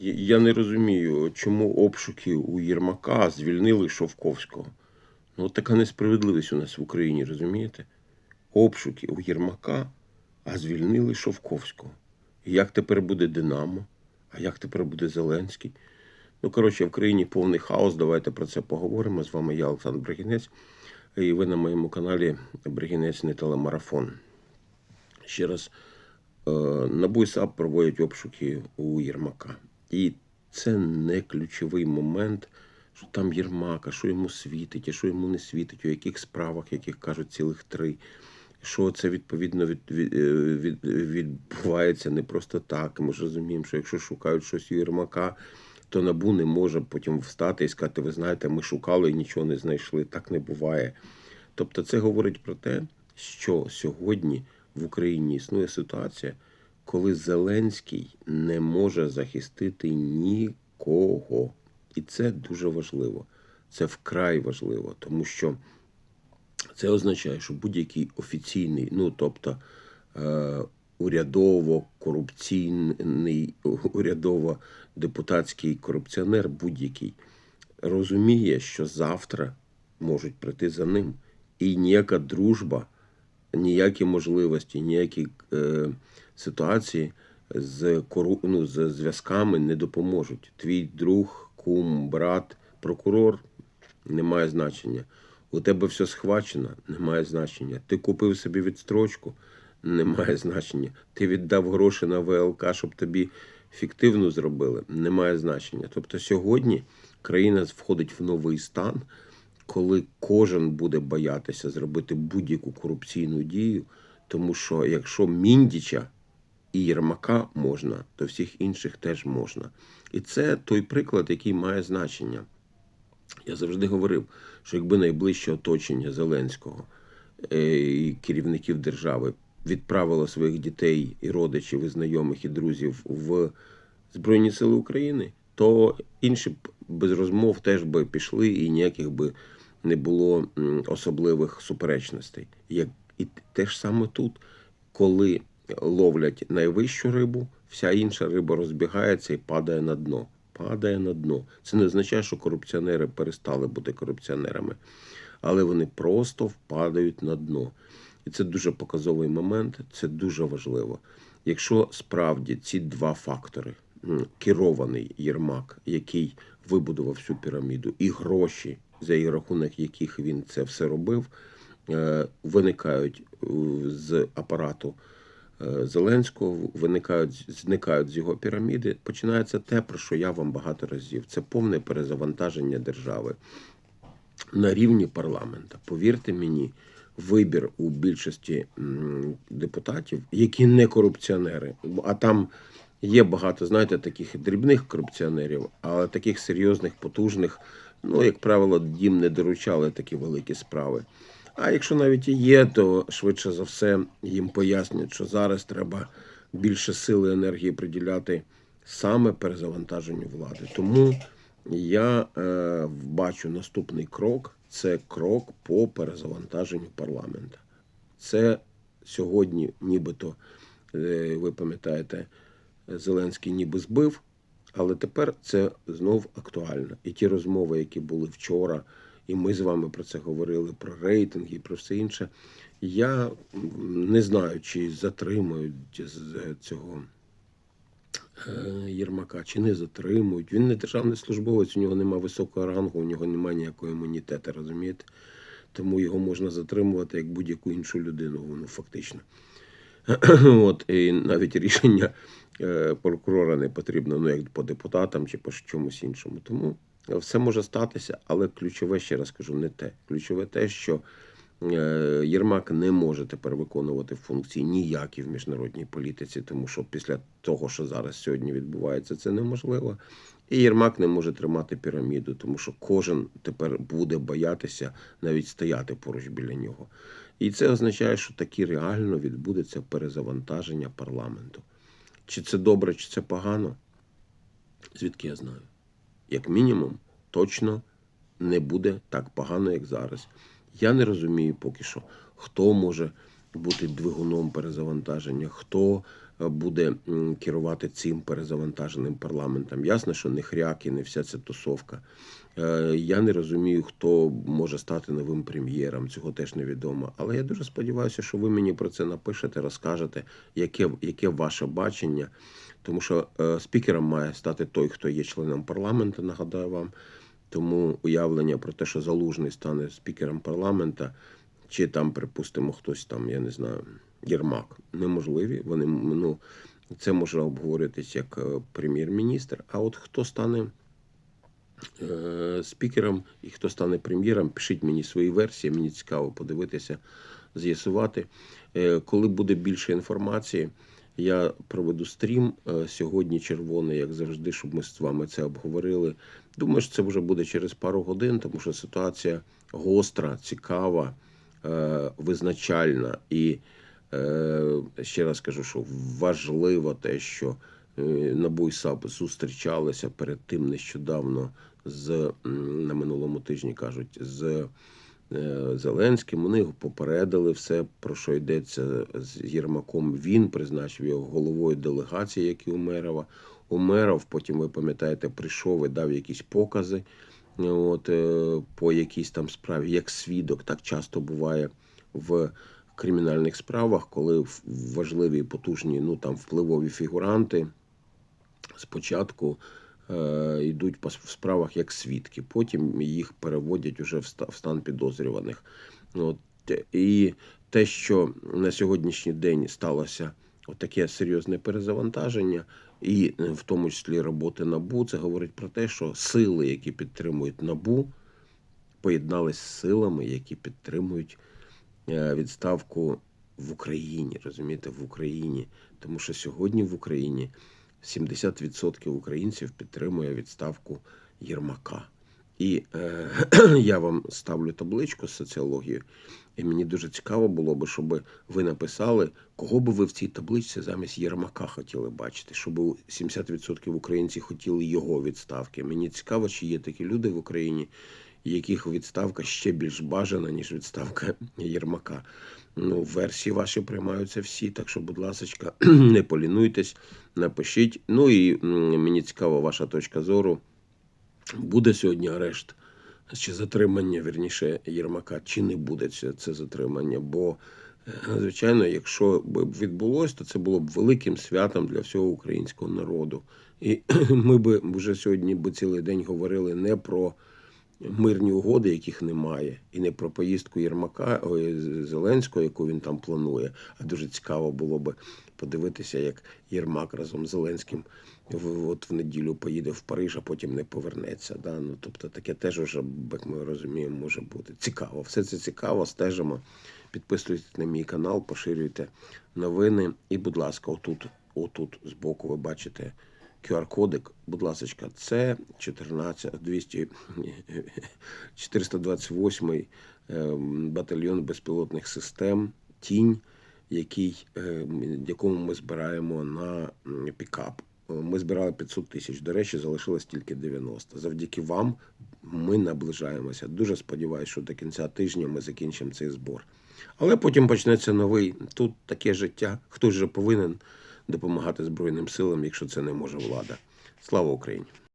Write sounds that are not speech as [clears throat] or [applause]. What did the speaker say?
Я- не розумію, чому обшуки у Єрмака звільнили Шовковського. Ну, така несправедливість у нас в Україні, розумієте? Обшуки у Єрмака, а звільнили Шовковського. І як тепер буде Динамо? А як тепер буде Зеленський? Ну, коротше, в країні повний хаос. Давайте про це поговоримо. З вами я, Олександр Бригінець, і ви на моєму каналі Бригінець не телемарафон. Ще раз, е, НАБУ і проводять обшуки у Єрмака. І це не ключовий момент, що там Єрмака, що йому світить, а що йому не світить, у яких справах, яких кажуть цілих три. Що це відповідно від, від, е, від, відбувається не просто так. Ми ж розуміємо, що якщо шукають щось у Єрмака, то набу не може потім встати і сказати: ви знаєте, ми шукали і нічого не знайшли. Так не буває. Тобто, це говорить про те, що сьогодні в Україні існує ситуація, коли Зеленський не може захистити нікого. І це дуже важливо. Це вкрай важливо, тому що це означає, що будь-який офіційний, ну тобто е, урядово-корупційний, урядово-депутатський корупціонер, будь-який, розуміє, що завтра можуть прийти за ним. І ніяка дружба, ніякі можливості, ніякі е, ситуації з, кору... ну, з зв'язками не допоможуть. Твій друг, кум, брат, прокурор не має значення. У тебе все схвачено, не має значення. Ти купив собі відстрочку, не має значення. Ти віддав гроші на ВЛК, щоб тобі фіктивну зробили, не має значення. Тобто сьогодні країна входить в новий стан, коли кожен буде боятися зробити будь-яку корупційну дію, тому що якщо Міндіча і Єрмака можна, то всіх інших теж можна. І це той приклад, який має значення. Я завжди говорив, що якби найближче оточення Зеленського е, і керівників держави відправило своїх дітей і родичів, і знайомих, і друзів в Збройні Сили України, то інші б без розмов теж би пішли і ніяких би не було особливих суперечностей. Як і те ж саме тут, коли ловлять найвищу рибу, вся інша риба розбігається і падає на дно. Падає на дно. Це не означає, що корупціонери перестали бути корупціонерами, але вони просто впадають на дно. І це дуже показовий момент, це дуже важливо. Якщо справді ці два фактори керований Єрмак, який вибудував всю піраміду, і гроші, за її рахунок яких він це все робив, е, виникають е, з апарату е, Зеленського, виникають, зникають з його піраміди, починається те, про що я вам багато разів. Це повне перезавантаження держави на рівні парламента. Повірте мені, вибір у більшості депутатів, які не корупціонери, а там є багато, знаєте, таких дрібних корупціонерів, але таких серйозних, потужних, ну, як правило, їм не доручали такі великі справи. А якщо навіть і є, то швидше за все їм пояснять, що зараз треба більше сили і енергії приділяти саме перезавантаженню влади. Тому я е, бачу наступний крок це крок по перезавантаженню парламента. Це сьогодні, нібито, е, ви пам'ятаєте, Зеленський ніби збив, але тепер це знов актуально. І ті розмови, які були вчора, і ми з вами про це говорили, про рейтинги і про все інше. Я не знаю, чи затримають з цього е, Єрмака, чи не затримують. Він не державний службовець, у нього немає високого рангу, у нього немає ніякого імунітету, розумієте? Тому його можна затримувати як будь-яку іншу людину, ну, фактично. [clears throat] От, і навіть рішення е, прокурора не потрібно, ну як по депутатам чи по чомусь іншому. Тому все може статися, але ключове, ще раз кажу, не те. Ключове те, що Єрмак не може тепер виконувати функції ніякі в міжнародній політиці, тому що після того, що зараз сьогодні відбувається, це неможливо. І Єрмак не може тримати піраміду, тому що кожен тепер буде боятися навіть стояти поруч біля нього. І це означає, що таки реально відбудеться перезавантаження парламенту. Чи це добре, чи це погано? Звідки я знаю? Як мінімум, точно не буде так погано, як зараз. Я не розумію поки що, хто може бути двигуном перезавантаження, хто е, буде керувати цим перезавантаженим парламентом. Ясно, що не хряк і не вся ця тусовка. Е, Я не розумію, хто може стати новим прем'єром. Цього теж невідомо. Але я дуже сподіваюся, що ви мені про це напишете, розкажете, яке, яке ваше бачення. Тому що е, спікером має стати той, хто є членом парламенту, нагадаю вам. Тому уявлення про те, що залужний стане спікером парламента, чи там, припустимо, хтось там, я не знаю, Єрмак, неможливі. Вони ну, це може обговорюватись як е, прем'єр-міністр. А от хто стане е, спікером і хто стане прем'єром, пишіть мені свої версії. Мені цікаво подивитися, з'ясувати. Е, коли буде більше інформації, я проведу стрім е, сьогодні червоний, як завжди, щоб ми з вами це обговорили. Думаю, що це вже буде через пару годин, тому що ситуація гостра, цікава, е, визначальна. І е, ще раз кажу, що важливо те, що НАБУ і САП зустрічалися перед тим нещодавно з на минулому тижні кажуть з Зеленським. Вони попередили все, про що йдеться з Єрмаком. Він призначив його головою делегації, як і Умерова. Умеров, потім ви пам'ятаєте, прийшов і дав якісь покази. От е, по якійсь там справі, як свідок, так часто буває в кримінальних справах, коли важливі, потужні, ну там впливові фігуранти спочатку е, йдуть по справах як свідки, потім їх переводять уже в стан підозрюваних. От, е, і те, що на сьогоднішній день сталося таке серйозне перезавантаження, і е, в тому числі роботи НАБУ, це говорить про те, що сили, які підтримують НАБУ, поєднались з силами, які підтримують е, відставку в Україні. Розумієте, в Україні. Тому що сьогодні в Україні 70% українців підтримує відставку Єрмака. І е, [clears throat] я вам ставлю табличку з соціологією, і мені дуже цікаво було би, щоб ви написали, кого би ви в цій табличці замість Єрмака хотіли бачити, щоб 70% українців хотіли його відставки. Мені цікаво, чи є такі люди в Україні, яких відставка ще більш бажана, ніж відставка [laughs] Єрмака. Ну, версії ваші приймаються всі, так що, будь ласка, [clears throat] не полінуйтесь, напишіть. Ну і мені цікава ваша точка зору. Буде сьогодні арешт чи затримання, вірніше, Єрмака, чи не буде це, затримання? Бо, е, звичайно, якщо б відбулось, то це було б великим святом для всього українського народу. І [clears throat] ми б вже сьогодні би цілий день говорили не про мирні угоди, яких немає, і не про поїздку Єрмака ой, Зеленського, яку він там планує. А дуже цікаво було би подивитися, як Єрмак разом з Зеленським от в неділю поїде в Париж, а потім не повернеться. Да? Ну, тобто таке теж уже, як ми розуміємо, може бути. Цікаво. Все це цікаво, стежимо. Підписуйтесь на мій канал, поширюйте новини. І, будь ласка, отут, отут збоку ви бачите QR-кодик. Будь ласка, це 14, 200, 428 ем, батальйон безпілотних систем Тінь, який, е, якому ми збираємо на пікап. Е, Ми збирали 500 тисяч. До речі, залишилось тільки 90. Завдяки вам ми наближаємося. Дуже сподіваюся, що до кінця тижня ми закінчимо цей збор. Але потім почнеться новий. Тут таке життя. Хтось же повинен допомагати Збройним силам, якщо це не може влада. Слава Україні!